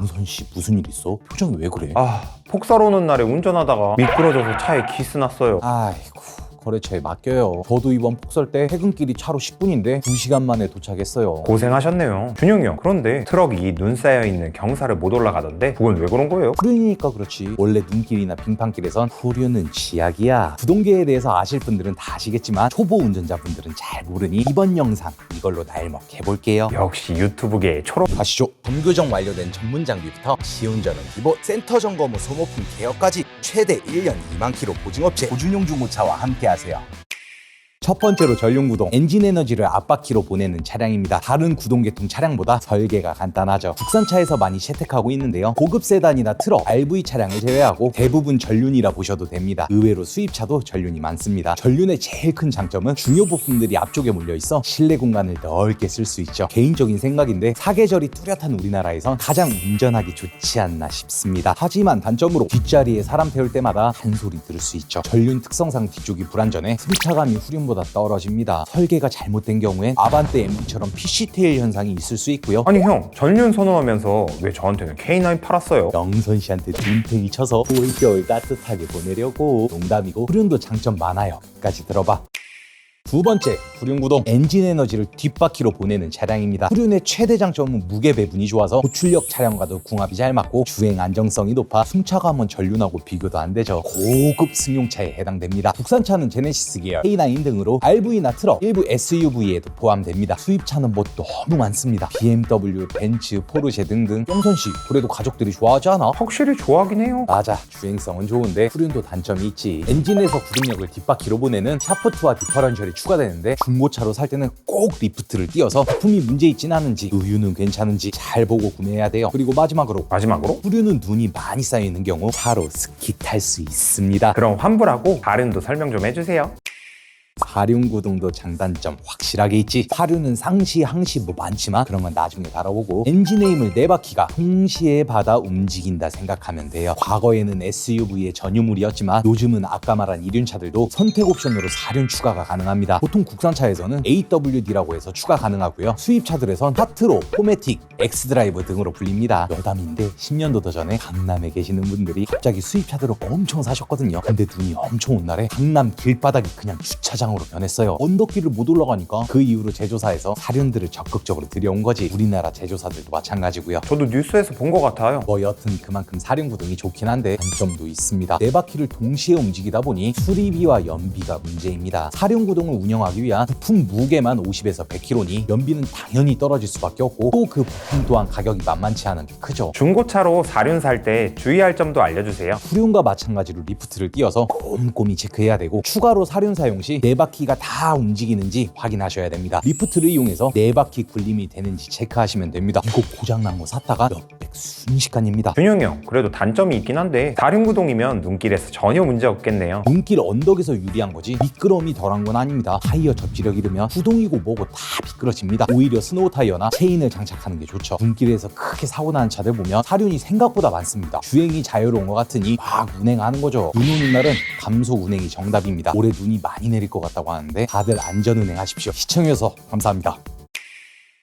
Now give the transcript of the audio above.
영선 씨 무슨 일 있어? 표정이 왜 그래? 아 폭설 오는 날에 운전하다가 미끄러져서 차에 기스 났어요 아이고 거래처에 맡겨요. 저도 이번 폭설 때 퇴근길이 차로 10분인데 2시간 만에 도착했어요. 고생하셨네요 준용이 형 그런데 트럭이 눈 쌓여 있는 경사를 못 올라가던데 그건 왜 그런 거예요? 후륜이니까 그렇지. 원래 눈길이나 빙판길에선 후륜은 쥐약이야. 구동계에 대해서 아실 분들은 다 아시겠지만 초보 운전자분들은 잘 모르니 이번 영상 이걸로 날먹 해 볼게요. 역시 유튜브계의 초록 가시죠. 점교정 완료된 전문 장비부터 시운전은 기본, 센터 점검 후 소모품 개혁까지 최대 1년 2만 킬로 보증업체 고준용 중고차와 함께 하세요. 첫 번째로 전륜구동 엔진 에너지를 앞바퀴로 보내는 차량입니다. 다른 구동계통 차량보다 설계가 간단하죠. 국산차에서 많이 채택하고 있는데요. 고급 세단이나 트럭, RV 차량을 제외하고 대부분 전륜이라 보셔도 됩니다. 의외로 수입차도 전륜이 많습니다. 전륜의 제일 큰 장점은 중요 부품들이 앞쪽에 몰려 있어 실내 공간을 넓게 쓸 수 있죠. 개인적인 생각인데 사계절이 뚜렷한 우리나라에선 가장 운전하기 좋지 않나 싶습니다. 하지만 단점으로 뒷자리에 사람 태울 때마다 한 소리 들을 수 있죠. 전륜 특성상 뒤쪽이 불안전해 승차감이 후륜보다 떨어집니다. 설계가 잘못된 경우엔 아반떼 MG처럼 PC 테일 현상이 있을 수 있고요. 아니 형 전륜 선호하면서 왜 저한테는 K9 팔았어요? 영선 씨한테 눈탱이 쳐서 올겨울 따뜻하게 보내려고 농담이고 후륜도 장점 많아요. 끝까지 들어봐. 두 번째, 후륜구동 엔진 에너지를 뒷바퀴로 보내는 차량입니다. 후륜의 최대 장점은 무게 배분이 좋아서 고출력 차량과도 궁합이 잘 맞고 주행 안정성이 높아 승차감은 전륜하고 비교도 안 되죠. 고급 승용차에 해당됩니다. 국산차는 제네시스 계열 K9 등으로 RV나 트럭, 일부 SUV에도 포함됩니다. 수입차는 뭐 너무 많습니다. BMW, 벤츠, 포르쉐 등등. 영선 씨, 그래도 가족들이 좋아하지 않아? 확실히 좋아하긴 해요 맞아 주행성은 좋은데 후륜도 단점이 있지 엔진에서 구동력을 뒷바퀴로 보내는 샤프트와 디퍼런셜이 추가되는데 중고차로 살 때는 꼭 리프트를 띄어서 부품이 문제 있진 않은지 의유는 괜찮은지 잘 보고 구매해야 돼요. 그리고 마지막으로 마지막으로? 후륜은 눈이 많이 쌓여 있는 경우 차로 스키 탈 수 있습니다. 그럼 환불하고 다른도 설명 좀 해주세요 사륜구동도 장단점 확실하게 있지. 사륜은 상시 항시 뭐 많지만 그런 건 나중에 다뤄보고 엔진의 힘을 네 바퀴가 동시에 받아 움직인다 생각하면 돼요. 과거에는 SUV의 전유물이었지만 요즘은 아까 말한 이륜차들도 선택 옵션으로 사륜 추가가 가능합니다. 보통 국산차에서는 AWD라고 해서 추가 가능하고요. 수입차들에선 파트로, 포매틱, 엑스드라이브 등으로 불립니다. 여담인데 10년도 더 전에 강남에 계시는 분들이 갑자기 수입차들을 엄청 사셨거든요. 근데 눈이 엄청 온 날에 강남 길바닥이 그냥 주차장 으로 변했어요 언덕길을 못 올라가니까 그 이후로 제조사에서 사륜들을 적극적으로 들여온 거지 우리나라 제조사들도 마찬가지고요 저도 뉴스에서 본 것 같아요 뭐 여튼 그만큼 사륜 구동이 좋긴 한데 단점도 있습니다. 네 바퀴를 동시에 움직이다 보니 수리비와 연비가 문제입니다. 사륜 구동을 운영하기 위한 부품 무게만 50에서 100kg니 연비는 당연히 떨어질 수밖에 없고 또 그 부품 또한 가격이 만만치 않은 게 크죠. 중고차로 사륜 살 때 주의할 점도 알려주세요 후륜과 마찬가지로 리프트를 띄어서 꼼꼼히 체크해야 되고 추가로 사륜 사용 시네 바퀴가 다 움직이는지 확인하셔야 됩니다. 리프트를 이용해서 네 바퀴 굴림이 되는지 체크하시면 됩니다. 이거 고장난 거 샀다가 몇 백 순식간입니다. 준용이 형 그래도 단점이 있긴 한데 사륜구동이면 눈길에서 전혀 문제 없겠네요 눈길 언덕에서 유리한 거지 미끄러움이 덜한 건 아닙니다. 타이어 접지력 잃으면 구동이고 뭐고 다 미끄러집니다. 오히려 스노우 타이어나 체인을 장착하는 게 좋죠. 눈길에서 크게 사고 나는 차들 보면 사륜이 생각보다 많습니다. 주행이 자유로운 것 같으니 막 운행하는 거죠. 눈 오는 날은 감소 운행이 정답입니다. 올해 눈이 많이 내릴 것 같다고 하는데 다들 안전 운행하십시오. 시청해주셔서 감사합니다.